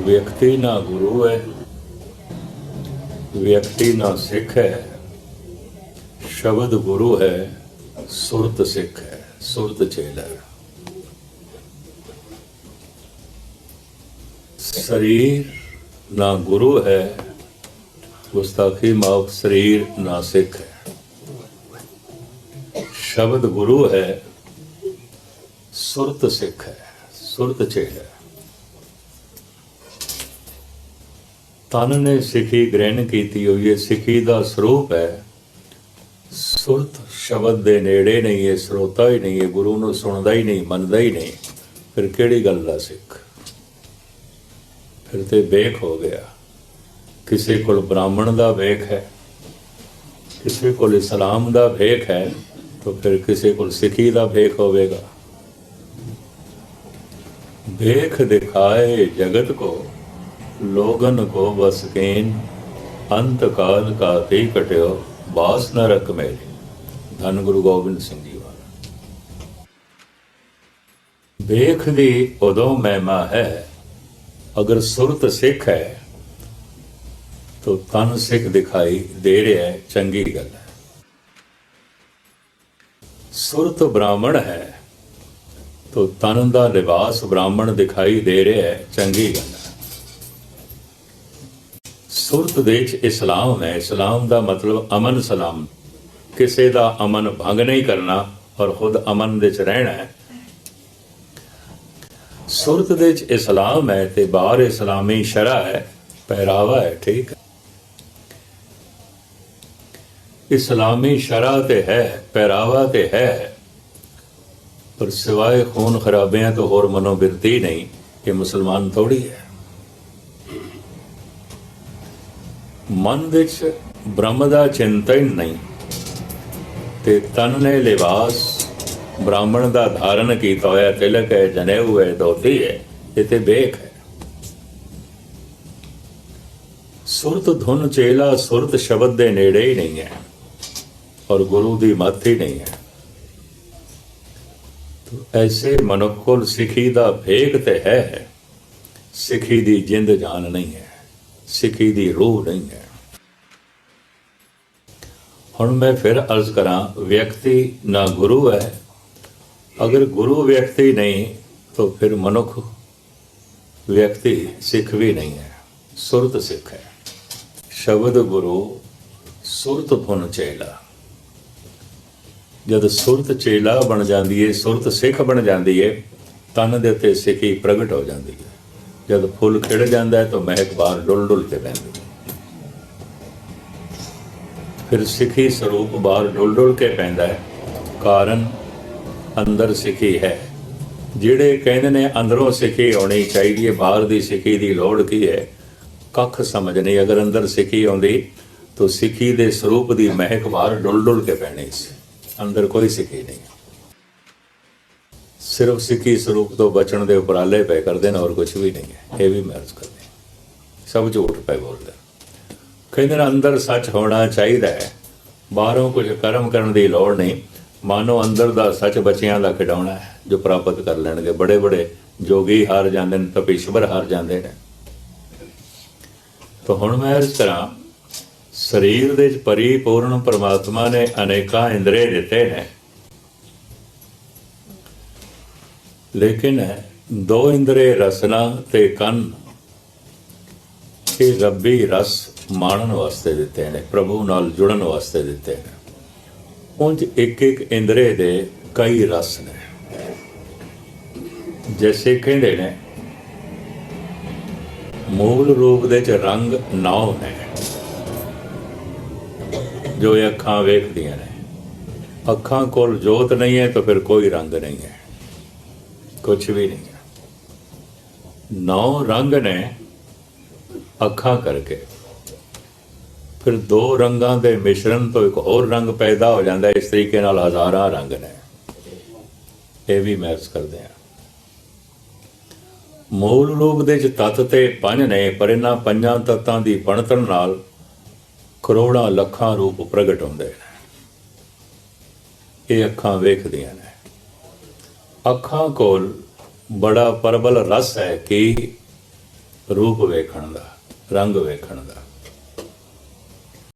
ਵਿਅਕਤੀ ਨਾ ਗੁਰੂ ਹੈ, ਵਿਅਕਤੀ ਨਾ ਸਿੱਖ ਹੈ, ਸ਼ਬਦ ਗੁਰੂ ਹੈ, ਸੁਰਤ ਸਿੱਖ ਹੈ, ਸੁਰਤ ਚੇਲਾ ਹੈ। ਸਰੀਰ ਨਾ ਗੁਰੂ ਹੈ, ਗੁਸਤਾਖੀ ਮਾਫ ਸਰੀਰ ਨਾ ਸਿੱਖ ਹੈ। ਸ਼ਬਦ ਗੁਰੂ ਹੈ, ਸੁਰਤ ਸਿੱਖ ਹੈ, ਸੁਰਤ ਚੇਲਾ ਤਨ ਨੇ ਸਿੱਖੀ ਗ੍ਰਹਿਣ ਕੀਤੀ ਹੋਈ ਹੈ, ਸਿੱਖੀ ਦਾ ਸਰੂਪ ਹੈ। ਸੁਰਤ ਸ਼ਬਦ ਦੇ ਨੇੜੇ ਨਹੀਂ ਹੈ, ਸਰੋਤਾ ਹੀ ਨਹੀਂ ਹੈ, ਗੁਰੂ ਨੂੰ ਸੁਣਦਾ ਹੀ ਨਹੀਂ, ਮੰਨਦਾ ਹੀ ਨਹੀਂ। ਫਿਰ ਕਿਹੜੀ ਗੱਲ ਦਾ ਸਿੱਖ? ਫਿਰ ਤੇ ਵੇਖ ਹੋ ਗਿਆ। ਕਿਸੇ ਕੋਲ ਬ੍ਰਾਹਮਣ ਦਾ ਵੇਖ ਹੈ, ਕਿਸੇ ਕੋਲ ਇਸਲਾਮ ਦਾ ਵੇਖ ਹੈ, ਤਾਂ ਫਿਰ ਕਿਸੇ ਕੋਲ ਸਿੱਖੀ ਦਾ ਵੇਖ ਹੋਵੇਗਾ। ਵੇਖ ਦਿਖਾਏ ਜਗਤ ਕੋ ਲੋਗਨ ਕੋ ਬਸ ਕੇਨ, ਅੰਤ ਕਾਲ ਕਾ ਤੇ ਕਟਿਓ, ਬਾਸ ਨ ਰਕ ਮੇਰੇ। ਧੰਨ ਗੁਰੂ ਗੋਬਿੰਦ ਸਿੰਘ ਜੀ ਵਾਲਾ। ਦੇਖ ਦੀ ਉਦੋਂ ਮਹਿਮਾ ਹੈ, ਅਗਰ ਸੁਰਤ ਸਿੱਖ ਹੈ, ਤੋ ਤਨ ਸਿੱਖ ਦਿਖਾਈ ਦੇ ਰਿਹਾ ਹੈ, ਚੰਗੀ ਗੱਲ ਹੈ। ਸੁਰਤ ਬ੍ਰਾਹਮਣ ਹੈ, ਤੋ ਤਨ ਦਾ ਲਿਬਾਸ ਬ੍ਰਾਹਮਣ ਦਿਖਾਈ ਦੇ ਰਿਹਾ ਹੈ, ਚੰਗੀ ਗੱਲ ਹੈ। ਸੁਰਤ ਦੇ ਵਿੱਚ ਇਸਲਾਮ ਹੈ। ਇਸਲਾਮ ਦਾ ਮਤਲਬ ਅਮਨ ਸਲਾਮ। ਕਿਸੇ ਦਾ ਅਮਨ ਭੰਗ ਨਹੀਂ ਕਰਨਾ ਔਰ ਖੁਦ ਅਮਨ ਦੇ ਵਿੱਚ ਰਹਿਣਾ ਹੈ। ਸੁਰਤ ਦੇ ਵਿੱਚ ਇਸਲਾਮ ਹੈ ਤੇ ਬਾਹਰ ਇਸਲਾਮੀ ਸ਼ਰਾ ਹੈ, ਪਹਿਰਾਵਾ ਹੈ, ਠੀਕ ਹੈ। ਇਸਲਾਮੀ ਸ਼ਰਾ ਤੇ ਹੈ, ਪਹਿਰਾਵਾ ਤੇ ਹੈ। ਪਰ ਸਿਵਾਏ ਖੂਨ ਖਰਾਬਿਆਂ ਤੋਂ ਹੋਰ ਮਨੋਬਿਰਤੀ ਨਹੀਂ ਕਿ ਮੁਸਲਮਾਨ ਥੋੜੀ ਹੈ। ਮਨ ਵਿੱਚ ਬ੍ਰਹਮ ਦਾ ਚਿੰਤਨ ਨਹੀਂ, ਤੇ ਤਨ ਨੇ ਲਿਬਾਸ ਬ੍ਰਾਹਮਣ ਦਾ ਧਾਰਨ ਕੀਤਾ ਹੋਇਆ ਤਿਲਕ ਹੈ ਜਨੇਊ ਹੈ ਧੋਤੀ ਹੈ ਇਹ ਤੇ ਬੇਖ ਹੈ। ਸੁਰਤ ਧੁਨ ਚੇਲਾ, ਸੁਰਤ ਸ਼ਬਦ ਦੇ ਨੇੜੇ ਹੀ ਨਹੀਂ ਹੈ, ਔਰ ਗੁਰੂ ਦੀ ਮੱਤ ਹੀ ਨਹੀਂ ਹੈ। ਐਸੇ ਮਨੁੱਖ ਕੋਲ ਸਿੱਖੀ ਦਾ ਭੇਗ ਤੇ ਹੈ, ਸਿੱਖੀ ਦੀ ਜਿੰਦ ਜਾਨ ਨਹੀਂ ਹੈ, ਸਿੱਖੀ ਦੀ ਰੂਹ ਨਹੀਂ ਹੈ। ਹੁਣ ਮੈਂ ਫਿਰ ਅਰਜ਼ ਕਰਾਂ, ਵਿਅਕਤੀ ਨਾ ਗੁਰੂ ਹੈ। ਅਗਰ ਗੁਰੂ ਵਿਅਕਤੀ ਨਹੀਂ, ਤਾਂ ਫਿਰ ਮਨੁੱਖ ਵਿਅਕਤੀ ਸਿੱਖ ਵੀ ਨਹੀਂ ਹੈ, ਸੁਰਤ ਸਿੱਖ ਹੈ। ਸ਼ਬਦ ਗੁਰੂ ਸੁਰਤ ਫੁਨ ਚੇਲਾ। ਜਦ ਸੁਰਤ ਚੇਲਾ ਬਣ ਜਾਂਦੀ ਹੈ ਸੁਰਤ ਸਿੱਖ ਬਣ ਜਾਂਦੀ ਹੈ ਤਨ ਦੇ ਉੱਤੇ ਸਿੱਖੀ ਪ੍ਰਗਟ ਹੋ ਜਾਂਦੀ ਹੈ ਜਦ ਫੁੱਲ ਖਿੜ ਜਾਂਦਾ ਹੈ ਤਾਂ ਮਹਿਕ ਬਾਹਰ ਡੁੱਲ ਡੁੱਲ ਕੇ ਪੈਂਦੀ ਹੈ ਫਿਰ ਸਿੱਖੀ ਸਰੂਪ ਬਾਹਰ ਡੁੱਲ ਡੁੱਲ ਕੇ ਪੈਂਦਾ ਹੈ। ਕਾਰਨ ਅੰਦਰ ਸਿੱਖੀ ਹੈ। ਜਿਹੜੇ ਕਹਿੰਦੇ ਨੇ ਅੰਦਰੋਂ ਸਿੱਖੀ ਹੋਣੀ ਚਾਹੀਦੀ ਹੈ, ਬਾਹਰ ਦੀ ਸਿੱਖੀ ਦੀ ਲੋੜ ਕੀ ਹੈ? ਕੱਖ ਸਮਝ ਨਹੀਂ। ਅਗਰ ਅੰਦਰ ਸਿੱਖੀ ਆਉਂਦੀ, ਤਾਂ ਸਿੱਖੀ ਦੇ ਸਰੂਪ ਦੀ ਮਹਿਕ ਬਾਹਰ ਡੁੱਲ ਡੁੱਲ ਕੇ ਪੈਣੀ ਸੀ। ਅੰਦਰ ਕੋਈ ਸਿੱਖੀ ਨਹੀਂ। ਸਿਰਫ ਸਿੱਖੀ ਸਰੂਪ ਤੋਂ ਬਚਣ ਦੇ ਉਪਰਾਲੇ ਪਏ ਕਰਦੇ ਨੇ ਔਰ ਕੁਝ ਵੀ ਨਹੀਂ ਹੈ। ਇਹ ਵੀ ਮਰਜ਼ ਕਰਦੇ ਸਭ ਝੂਠ ਪੈ ਬੋਲਦੇ ਕਹਿੰਦੇ ਨੇ, ਅੰਦਰ ਸੱਚ ਹੋਣਾ ਚਾਹੀਦਾ ਹੈ। ਬਾਹਰੋਂ ਕੁਝ ਕਰਮ ਕਰਨ ਦੀ ਲੋੜ ਨਹੀਂ। ਮਾਨੋ ਅੰਦਰ ਦਾ ਸੱਚ ਬੱਚਿਆਂ ਦਾ ਖਿਡਾਉਣਾ ਹੈ, ਜੋ ਪ੍ਰਾਪਤ ਕਰ ਲੈਣਗੇ। ਬੜੇ ਬੜੇ ਜੋਗੀ ਹਾਰ ਜਾਂਦੇ ਨੇ ਤਪੀਸ਼ਵਰ ਹਾਰ ਜਾਂਦੇ ਨੇ। ਤਾਂ ਹੁਣ ਮੈਂ ਇਸ ਤਰ੍ਹਾਂ, ਸਰੀਰ ਦੇ ਵਿੱਚ ਪਰਿਪੂਰਨ ਪਰਮਾਤਮਾ ਨੇ ਅਨੇਕਾਂ ਇੰਦਰੇ ਦਿੱਤੇ ਨੇ। ਲੇਕਿਨ ਦੋ ਇੰਦਰੇ ਰਸਨਾ ਤੇ ਕੰਨ, ਇਹ ਰੱਬੀ ਰਸ ਮਾਣਨ ਵਾਸਤੇ ਦਿੱਤੇ ਨੇ, ਪ੍ਰਭੂ ਨਾਲ ਜੁੜਨ ਵਾਸਤੇ ਦਿੱਤੇ ਨੇ। ਉਂਝ ਇੱਕ ਇੱਕ ਇੰਦਰੇ ਦੇ ਕਈ ਰਸ ਨੇ। ਜੈਸੇ ਕਹਿੰਦੇ ਨੇ, ਮੂਲ ਰੂਪ ਦੇ ਚ ਰੰਗ ਨੌ ਨੇ, ਜੋ ਇਹ ਅੱਖਾਂ ਵੇਖਦੀਆਂ ਨੇ। ਅੱਖਾਂ ਕੋਲ ਜੋਤ ਨਹੀਂ ਹੈ ਤਾਂ ਫਿਰ ਕੋਈ ਰੰਗ ਨਹੀਂ ਹੈ। ਕੁਝ ਵੀ ਨਹੀਂ ਹੈ। ਨੌ ਰੰਗ ਨੇ ਅੱਖਾਂ ਕਰਕੇ। ਫਿਰ ਦੋ ਰੰਗਾਂ ਦੇ ਮਿਸ਼ਰਣ ਤੋਂ ਇੱਕ ਹੋਰ ਰੰਗ ਪੈਦਾ ਹੋ ਜਾਂਦਾ ਇਸ ਤਰੀਕੇ ਨਾਲ ਹਜ਼ਾਰਾਂ ਰੰਗ ਨੇ। ਇਹ ਵੀ ਮੈਚ ਕਰਦੇ ਆ ਮੂਲ ਰੂਪ ਦੇ ਚ ਤਤ ਤੇ ਪੰਜ ਨੇ, ਪਰ ਇਹਨਾਂ ਪੰਜਾਂ ਤਤਾਂ ਦੀ ਬਣਤਰ ਨਾਲ ਕਰੋੜਾਂ ਲੱਖਾਂ ਰੂਪ ਪ੍ਰਗਟ ਹੁੰਦੇ ਨੇ। ਇਹ ਅੱਖਾਂ ਵੇਖਦੀਆਂ ਨੇ। ਅੱਖਾਂ ਕੋਲ ਬੜਾ ਪਰਬਲ ਰਸ ਹੈ ਕਿ ਰੂਪ ਵੇਖਣ ਦਾ, ਰੰਗ ਵੇਖਣ ਦਾ।